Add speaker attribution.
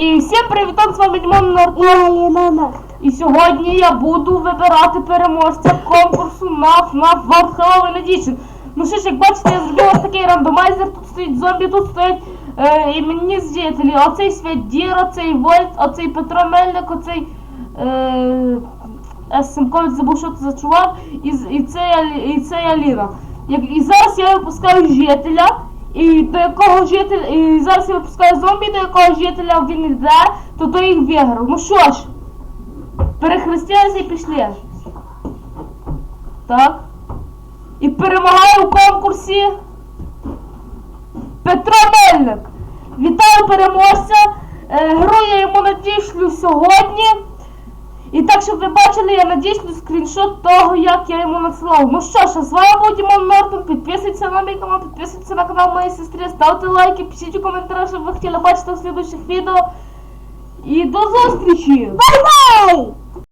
Speaker 1: І всім привітом, з вами Дімон Нортон. І сьогодні я буду вибирати переможця конкурсу на FNAF World Halloween Edition. Ну що ж, як бачите, я зробила ось такий рандомайзер, тут стоїть зомбі, тут стоять е, іменні жителі. Оцей Святдір, оцей Вольт, оцей Петро Мельник, оцей е, Семковець забув, що це за чувак, і, і, це, і це Аліна. І зараз я випускаю жителя, і до якого жителя, і зараз я випускаю зомбі, до якого жителя він йде, то той їх виграв. Ну що ж, перехрестилися і пішли. Так. І перемагає у конкурсі Петро Мельник. Вітаю переможця. Е, Гру я йому надішлю сьогодні. І так, щоб ви бачили, я надішлю скріншот того, як я йому надсилав. Ну що ж, а з вами був Дімон. Підписуйтесь мій канал, підписуйтесь на канал моєї сестри, ставте лайки, пишіть у коментарях, що ви хотіли бачити в слідуючих відео. І до зустрічі!